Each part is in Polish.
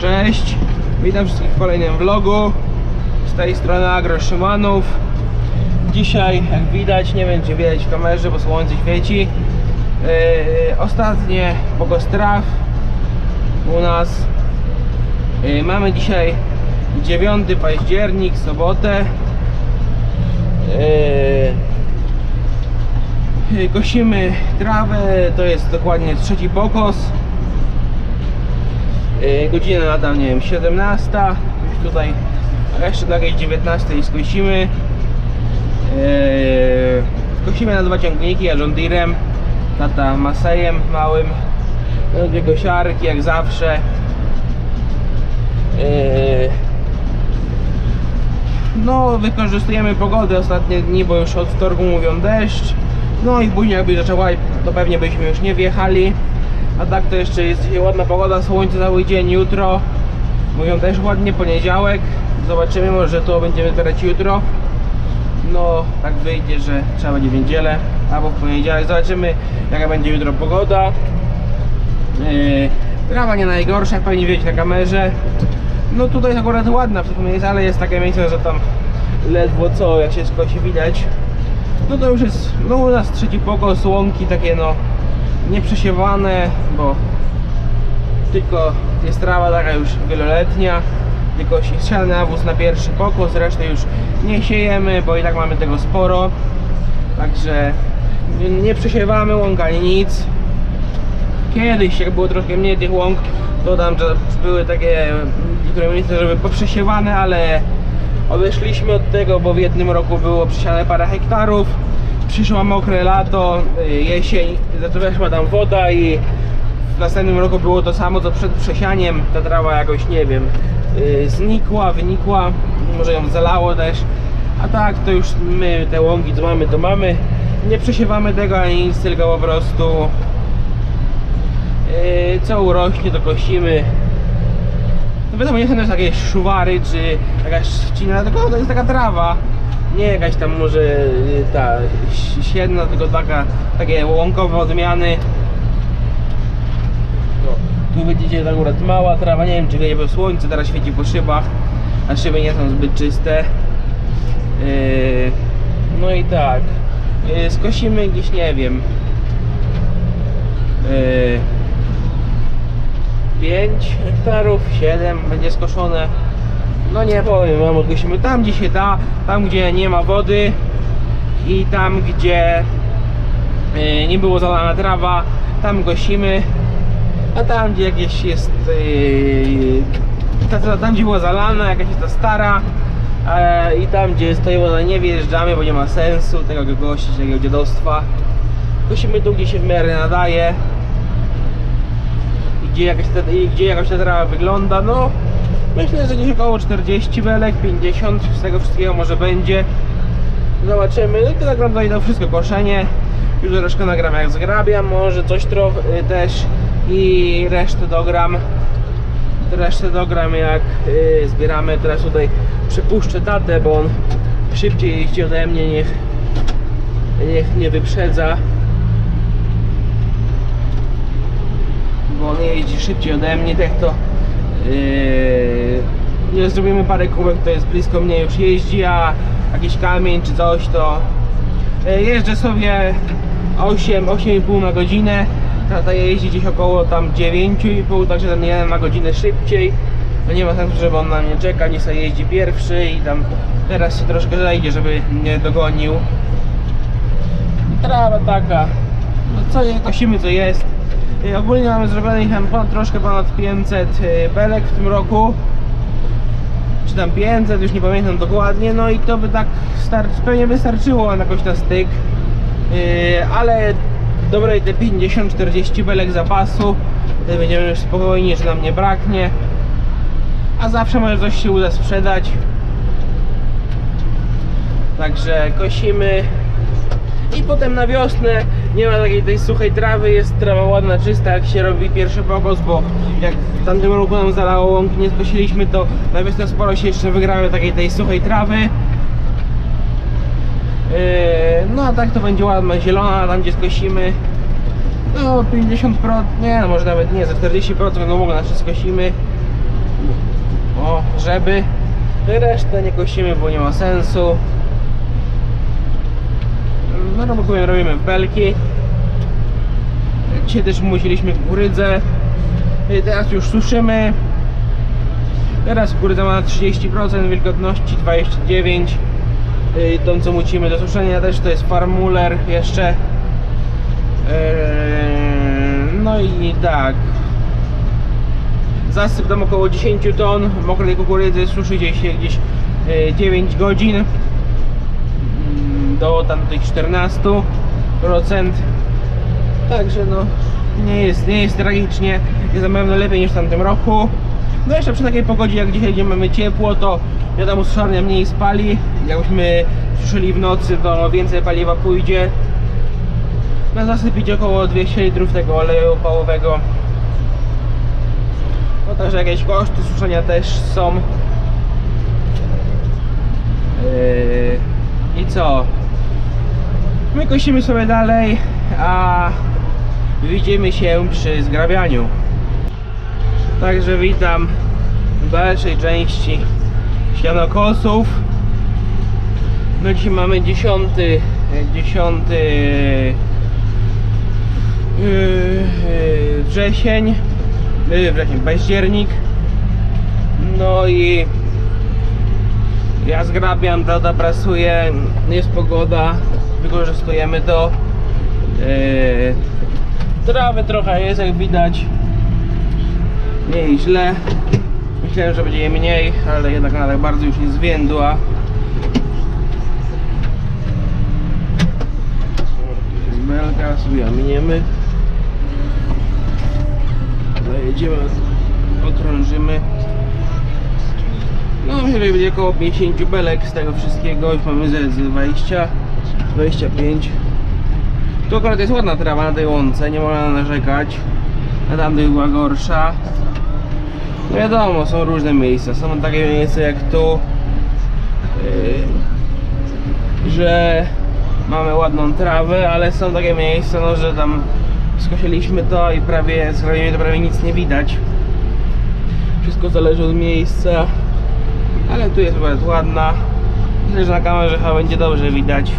Cześć, witam wszystkich w kolejnym vlogu. Z tej strony Agro Szymanów. Dzisiaj, jak widać, nie czy widać w kamerze, bo słońce świeci. Yy, Ostatnie pogostraw u nas. Yy, Mamy dzisiaj 9 październik, sobotę. Yy, yy, Kosimy trawę, to jest dokładnie trzeci pokos godzina na tam, nie wiem, 17 już tutaj jeszcze do jakiejś 19 skosimy yy, kosimy na dwa ciągniki, ja John tata Masejem małym no, dwie kosiarki jak zawsze. Yy, no wykorzystujemy pogodę ostatnie dni, bo już od wtorku mówią deszcz. No i później jakby zaczęła to pewnie byśmy już nie wjechali a tak to jeszcze jest dzisiaj ładna pogoda, słońce cały dzień, jutro. Mówią też ładnie, poniedziałek. Zobaczymy, może to będziemy zbierać jutro. No, tak wyjdzie, że trzeba będzie w niedzielę Albo w poniedziałek, zobaczymy jaka będzie jutro pogoda. Yy, Trawa nie najgorsza, jak pewnie widać na kamerze. No tutaj jest akurat ładna w tym miejscu, ale jest takie miejsce, że tam ledwo co, jak się skosi widać. No to już jest, no u nas trzeci pokos, łąki takie no nieprzesiewane, bo tylko jest trawa taka już wieloletnia tylko siany nawóz na pierwszy pokos, resztę już nie siejemy, bo i tak mamy tego sporo. Także nie- nie przesiewamy łąk ani nic. Kiedyś jak było troszkę mniej tych łąk to tam że były takie niektóre miejsca, żeby poprzesiewane, ale odeszliśmy od tego, bo w jednym roku było przesiane parę hektarów przyszło mokre lato, y, jesień, zaczęła tam woda i w następnym roku było to samo co przed przesianiem, ta trawa jakoś nie wiem, y, znikła, wynikła, może ją zalało też, a tak to już my te łąki co mamy to mamy, nie przesiewamy tego ani nic, tylko po prostu Yy, co urośnie to kosimy. No wiadomo nie są też jakieś szuwary czy jakaś trzcina tylko to jest taka trawa nie jakaś tam może yy, ta ś- sienna tylko taka takie łąkowe odmiany no, tu widzicie to akurat mała trawa nie wiem czy nie bo słońce teraz świeci po szybach a szyby nie są zbyt czyste Yy, no i tak yy, skosimy gdzieś nie wiem yy, 5 hektarów, 7 będzie skoszone. No nie. Powiem, mam odgłosimy tam gdzie się da, tam gdzie nie ma wody i tam gdzie y, nie było zalana trawa, tam gosimy, a tam gdzie jakieś jest ta, tam gdzie była zalana, jakaś jest ta stara e, i tam gdzie stoi woda nie wjeżdżamy, bo nie ma sensu tego gościć, takiego dziadostwa. Gosimy tu gdzie się w miarę nadaje. Gdzie jakaś ta, gdzie jakaś ta trawa wygląda, no myślę, że gdzieś około 40 belek, 50 z tego wszystkiego może będzie. Zobaczymy, no i to nagram tutaj to wszystko koszenie. Już troszkę nagram jak zgrabiam, może coś trochę y, też. I resztę dogram. Resztę dogram jak y, zbieramy, teraz tutaj przepuszczę tatę, bo on szybciej jeździ ode mnie, niech niech nie wyprzedza. Bo on jeździ szybciej ode mnie, tak to yy, nie zrobimy parę kółek, to jest blisko mnie już jeździ, a jakiś kamień czy coś to yy, jeżdżę sobie 8, 8,5 na godzinę. Tata jeździ gdzieś około tam 9,5 także ten jeden na godzinę szybciej. To nie ma sensu, żeby on na mnie czeka, nie sobie jeździ pierwszy i tam teraz się troszkę zajdzie, żeby mnie dogonił. Trawa taka. No co je- kosimy co jest ogólnie mamy zrobionych tam ponad, troszkę ponad 500 y, belek w tym roku. Czy tam 500, już nie pamiętam dokładnie. No i to by tak starczy, pewnie wystarczyło na jakoś na styk. Yy, ale dobrej te 50-40 belek zapasu. Wtedy będziemy już spokojni, że nam nie braknie. A zawsze może coś się uda sprzedać. Także kosimy. I potem na wiosnę nie ma takiej tej suchej trawy, jest trawa ładna, czysta jak się robi pierwszy pokos, bo jak w tamtym roku nam zalało łąki, nie skosiliśmy, to na wiosnę sporo się jeszcze wygrały takiej tej suchej trawy. Yy, no a tak to będzie ładna, zielona, tam gdzie skosimy. No 50%, nie no może nawet nie, za 40% no mogę znaczy skosimy. o żeby resztę nie kosimy, bo nie ma sensu. No no bo robimy belki. Dzisiaj też musieliśmy kukurydzę. I teraz już suszymy. Teraz kukurydza ma 30% wilgotności, 29%. I tą co mucimy do suszenia też to jest Farmuller jeszcze. Eee, No i tak. Zasyp tam około 10 ton mokrej kukurydzy suszy się gdzieś e, 9 godzin do tamtych 14%. Także no nie jest, nie jest tragicznie, jest na pewno lepiej niż w tamtym roku. No jeszcze przy takiej pogodzie jak dzisiaj, gdzie mamy ciepło, to wiadomo suszarnia mniej spali. Jakbyśmy suszyli w nocy, to więcej paliwa pójdzie. No zasypić około 200 litrów tego oleju opałowego. No także jakieś koszty suszenia też są. Yy, I co? My kosimy sobie dalej, a widzimy się przy zgrabianiu. Także witam w dalszej części sianokosów. No dzisiaj mamy 10 10 yy, wrzesień yy, wrzesień, październik no i ja zgrabiam, tata prasuje jest pogoda wykorzystujemy to yy, trawy trochę jest jak widać. Nie źle. Myślałem, że będzie jej mniej ale jednak ona tak bardzo już nie zwiędła. Belka, sobie ominiemy. Zajedziemy, okrążymy. No myślę, że będzie około 50 belek z tego wszystkiego już mamy z 20 25 tu akurat jest ładna trawa na tej łące, nie można narzekać. A tamtej była gorsza. No wiadomo, są różne miejsca, są takie miejsca jak tu yy, że mamy ładną trawę, ale są takie miejsca, no, że tam skosiliśmy to i prawie krainy to prawie nic nie widać. Wszystko zależy od miejsca ale tu jest ładna. Myślę, że na kamerze chyba będzie dobrze widać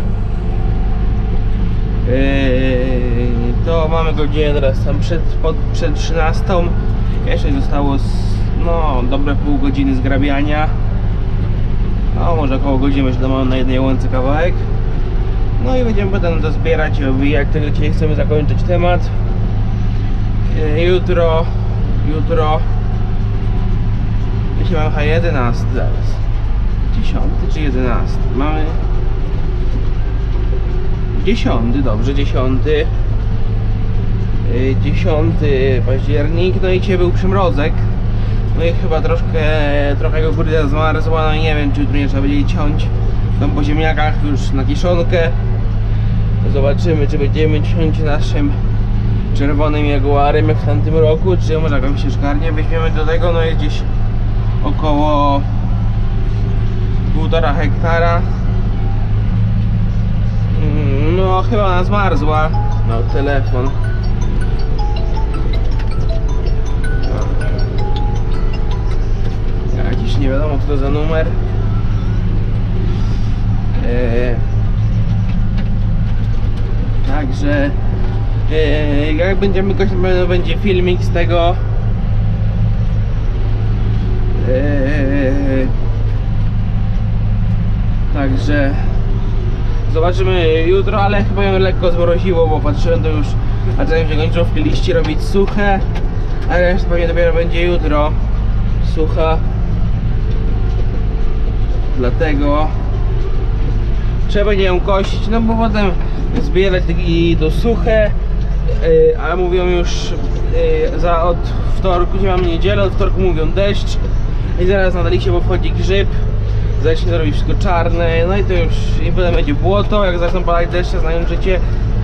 to mamy godzinę teraz tam przed, pod, przed 13 jeszcze zostało no dobre pół godziny zgrabiania. No może około godziny jeszcze mamy na jednej łące kawałek. No i będziemy potem to zbierać owijać tego dzisiaj chcemy zakończyć temat. Yy, jutro jutro. Dzisiaj mamy chyba 11 zaraz. 10 czy 11 mamy 10, dobrze, 10 Yy, 10 październik, no i dzisiaj był przymrozek. No i chyba troszkę, trochę go kurde zmarzła, no i nie wiem czy jutro nie trzeba będzie ciąć. Tam po ziemniakach już na kiszonkę. Zobaczymy czy będziemy ciąć naszym czerwonym jaguarem jak w tamtym roku Czy może jakąś się szkarnię weźmiemy do tego, no jest gdzieś około półtora hektara No chyba ona zmarzła. No telefon. No. Jakiś nie wiadomo co to za numer. Eee, Także eee, jak będziemy kość, na pewno będzie filmik z tego. Eee, Także zobaczymy jutro, ale chyba ją lekko zmroziło, bo patrzyłem to już zacząłem się końcówki liści robić suche, a reszta pewnie dopiero będzie jutro sucha. Dlatego trzeba będzie ją kosić, no bo potem zbierać i do suche, yy, a mówią już yy, za od wtorku, dzisiaj mamy niedzielę, od wtorku mówią deszcz i zaraz nadali się, bo wchodzi grzyb zacznie robić wszystko czarne, no i to już i potem będzie błoto, jak zaczną padać deszcze, znają życie,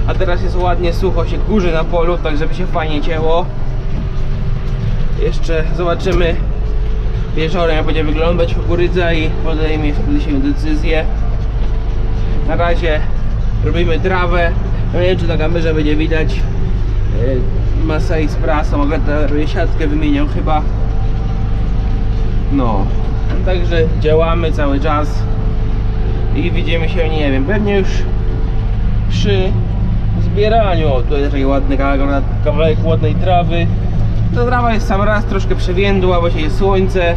a teraz jest ładnie sucho, się kurzy na polu, tak żeby się fajnie cięło. Jeszcze zobaczymy wieczorem jak będzie wyglądać kukurydza i podejmie wtedy się decyzję. Na razie robimy trawę, no nie wiem czy na kamerze będzie widać. Yy, Masai z prasą, robię siatkę wymieniał chyba. No, także działamy cały czas i widzimy się, nie wiem, pewnie już przy zbieraniu. O, tutaj taki ładny kawałek, kawałek ładnej trawy. Ta trawa jest sam raz troszkę przewiędła, bo się jest słońce.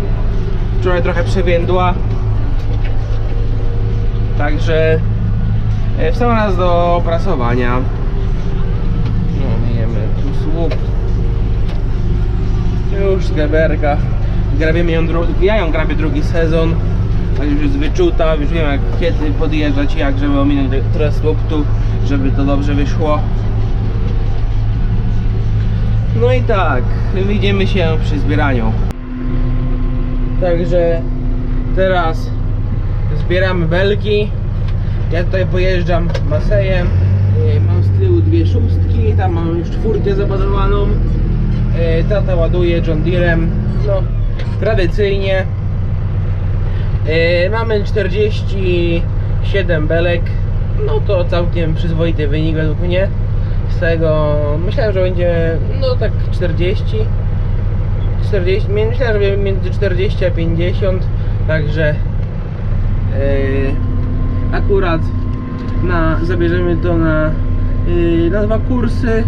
Wczoraj trochę przewiędła. Także e, w sam raz do oprasowania. No, miejemy tu słup. Już z geberka. Grabiemy ją ja ją grabię drugi sezon. Tak już jest wyczuta, już wiem jak kiedy podjeżdżać, jak żeby ominąć trochę słuptu, żeby to dobrze wyszło. No i tak, widzimy się przy zbieraniu. Także teraz zbieramy belki. Ja tutaj pojeżdżam Masejem. Yy, Mam z tyłu dwie szóstki, tam mam już czwórkę zabudowaną. Yy, Tata ładuje John Deerem. No, tradycyjnie. Yy, Mamy 47 belek. No to całkiem przyzwoity wynik według mnie. Z tego myślałem, że będzie no tak 40. 40 myślałem, że będzie między 40 a 50. Także yy, akurat na, zabierzemy to na, yy, na dwa kursy.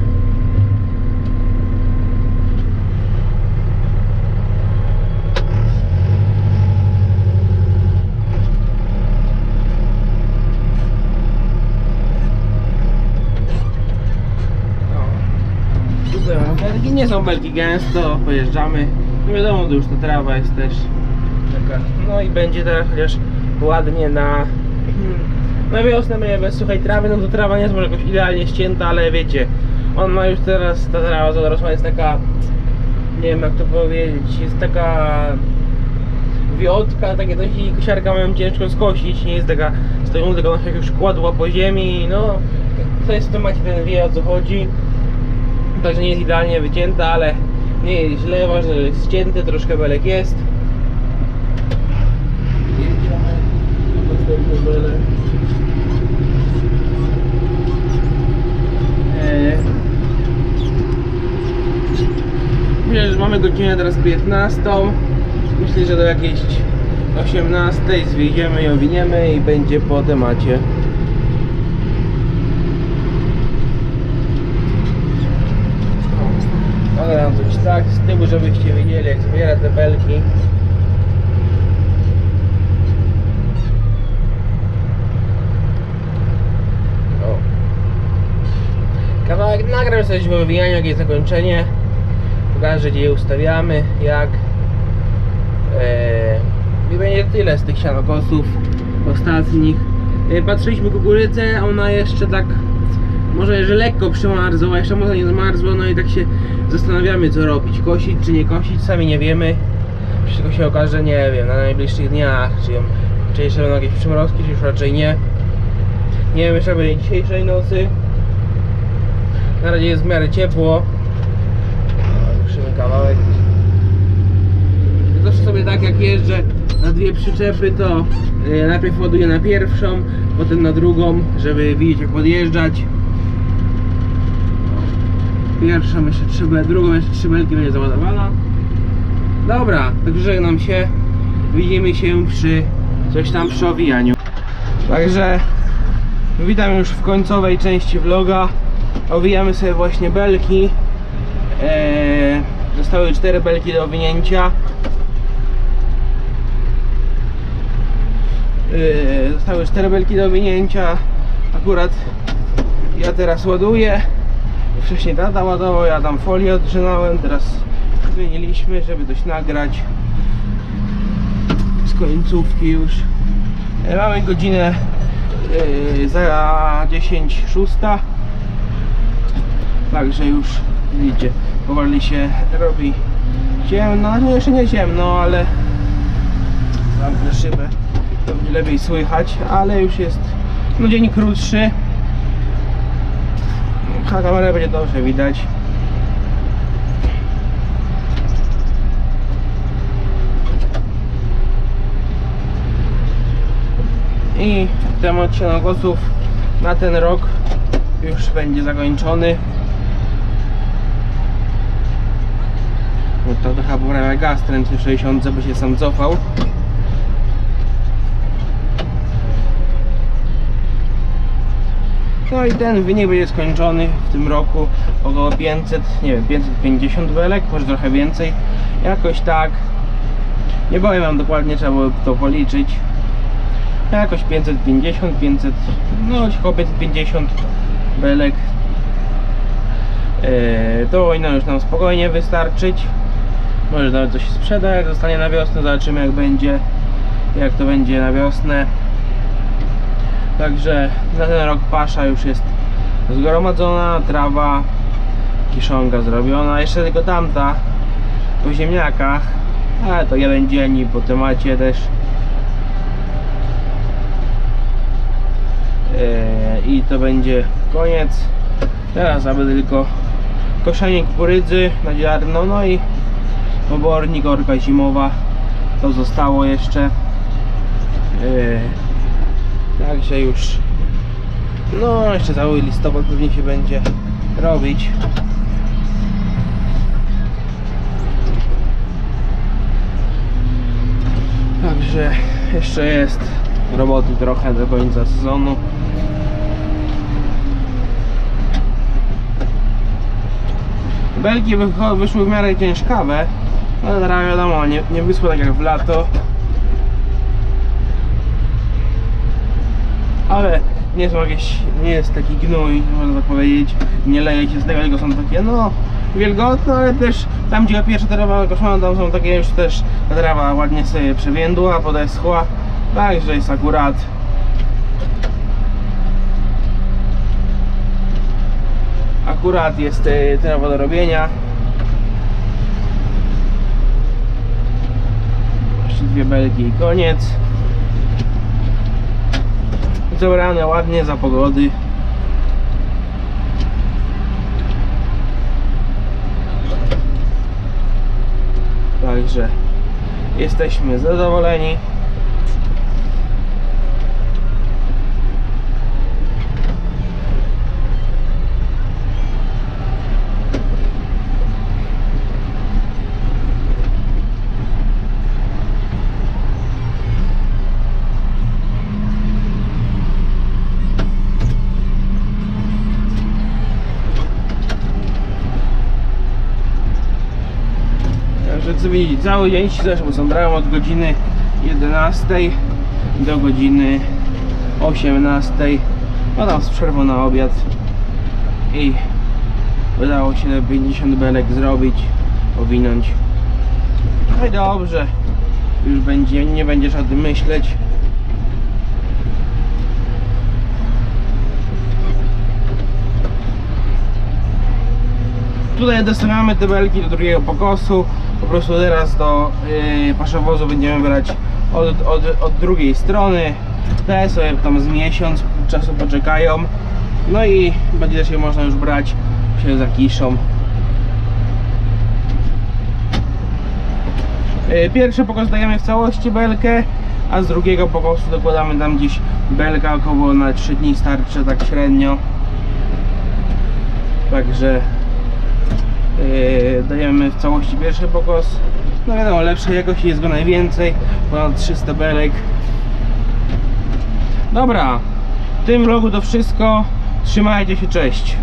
O, Tutaj mam belki, nie są belki gęsto, pojeżdżamy. No wiadomo, to już ta trawa jest też taka. No i będzie teraz chociaż ładnie na na wiosnę będzie bez suchej trawy, no to trawa nie jest może jakoś idealnie ścięta, ale wiecie, on ma już teraz, ta trawa zarosła jest taka, nie wiem jak to powiedzieć, jest taka wiotka, takie coś i kosiarka mają ciężko skosić, nie jest taka stoją, tylko ona się już kładła po ziemi, no to jest w temacie, ten wie o co chodzi, także nie jest idealnie wycięta, ale nie jest źle, ważne, że jest ścięty, troszkę belek jest. Eee, Myślę, że mamy godzinę teraz 15. Myślę, że do jakiejś 18 zwiedziemy i owiniemy i będzie po temacie. Ale nam coś tak z tyłu, żebyście wiedzieli jak zbiera te belki. O. Kawałek nagram coś w owijaniu, jakie jest zakończenie. Pokażę gdzie je ustawiamy, jak. Eee, I będzie tyle z tych sianokosów ostatnich. Eee, patrzyliśmy kukurydzę, ona jeszcze tak może, że lekko przymarzła, jeszcze może nie zmarzła, no i tak się zastanawiamy co robić, kosić czy nie kosić, sami nie wiemy. Wszystko się okaże, nie wiem, na najbliższych dniach, czy, ją, czy jeszcze będą jakieś przymrozki, czy już raczej nie. Nie wiem jeszcze będzie dzisiejszej nocy. Na razie jest w miarę ciepło. Ruszymy kawałek. Zawsze sobie tak jak jeżdżę na dwie przyczepy, to y, najpierw ładuję na pierwszą, potem na drugą, żeby widzieć jak podjeżdżać. Pierwszą jeszcze belki, drugą jeszcze trzy belki będzie załadowana. Dobra, także żegnam się. Widzimy się przy coś tam przy owijaniu. Także witam już w końcowej części vloga. Owijamy sobie właśnie belki. Eee, zostały cztery belki do owinięcia. Eee, zostały cztery belki do owinięcia. Akurat ja teraz ładuję. Wcześniej tata ładował, ja tam folię odrzynałem, teraz zmieniliśmy, żeby coś nagrać z końcówki już. E, Mamy godzinę e, za 10 szósta. Także już widzicie, powoli się robi ciemno, no jeszcze nie ciemno, ale zamknę szybę, to będzie lepiej słychać, ale już jest no dzień krótszy. Na kamerę będzie dobrze widać. I temat sianogłosów na ten rok już będzie zakończony. No To trochę poprawia gaz, ten 60 by się sam cofał. No i ten wynik będzie skończony w tym roku około 500, nie wiem, 550 belek, może trochę więcej. Jakoś tak. Nie powiem wam dokładnie, trzeba było to policzyć. Jakoś 550, 500, no około 550 belek. Eee, to powinno już nam spokojnie wystarczyć. Może nawet coś się sprzeda, jak zostanie na wiosnę, zobaczymy jak będzie, jak to będzie na wiosnę. Także na ten rok pasza już jest zgromadzona, trawa, kiszonka zrobiona, jeszcze tylko tamta po ziemniakach, ale to jeden dzień i po temacie też. Eee, I to będzie koniec. Teraz aby tylko koszenie kukurydzy na ziarno, no i obornik, orka zimowa. To zostało jeszcze. Eee, Także już no jeszcze cały listopad pewnie się będzie robić. Także jeszcze jest roboty trochę do końca sezonu. Belki wyszły w miarę ciężkawe, ale teraz wiadomo, nie, nie wyschły tak jak w lato. Ale nie jakieś, nie jest taki gnój, można tak powiedzieć, nie leje się z tego, tylko są takie no wilgotne, ale też tam gdzie pierwsza trawa koszona, tam są takie już też trawa ładnie sobie przewiędła, podeschła, także jest akurat. Akurat jest e, trawa do robienia. Jeszcze dwie belki i koniec zebrane ładnie za pogody. Także jesteśmy zadowoleni. Cały dzień się zeszło, są brałem od godziny 11 do godziny 18 no tam z przerwą na obiad i udało się 50 belek zrobić, owinąć no i dobrze już będzie, nie będziesz o tym myśleć. Tutaj dostawiamy te belki do drugiego pokosu. Po prostu teraz do yy, paszowozu będziemy brać od, od, od drugiej strony. Te sobie tam z miesiąc czasu poczekają. No i będzie się można już brać się za kiszą. Yy, Pierwszy pokos dajemy w całości belkę, a z drugiego pokosu dokładamy tam gdzieś belka około na 3 dni starczy tak średnio. Także dajemy w całości pierwszy pokos. No wiadomo lepszej jakości jest go najwięcej ponad 300 belek. Dobra w tym vlogu to wszystko. Trzymajcie się cześć